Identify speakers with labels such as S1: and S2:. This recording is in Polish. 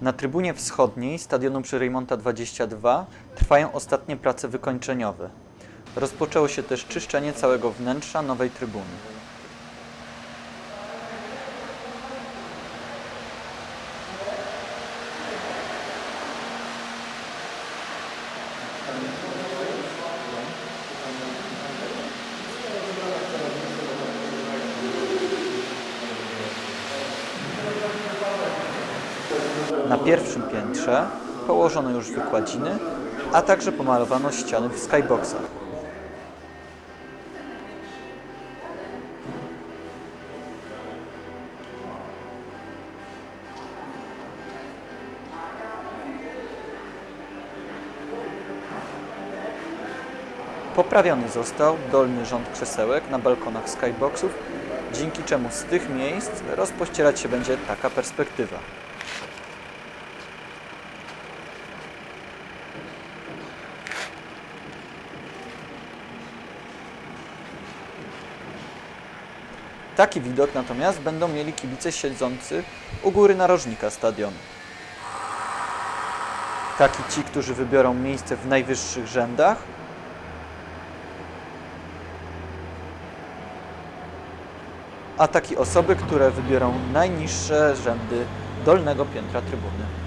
S1: Na trybunie wschodniej stadionu przy Reymonta 22 trwają ostatnie prace wykończeniowe. Rozpoczęło się też czyszczenie całego wnętrza nowej trybuny. Na pierwszym piętrze położono już wykładziny, a także pomalowano ściany w skyboxach. Poprawiony został dolny rząd krzesełek na balkonach skyboxów, dzięki czemu z tych miejsc rozpościerać się będzie taka perspektywa. Taki widok natomiast będą mieli kibice siedzący u góry narożnika stadionu. Tak i ci, którzy wybiorą miejsce w najwyższych rzędach, a tak i osoby, które wybiorą najniższe rzędy dolnego piętra trybuny.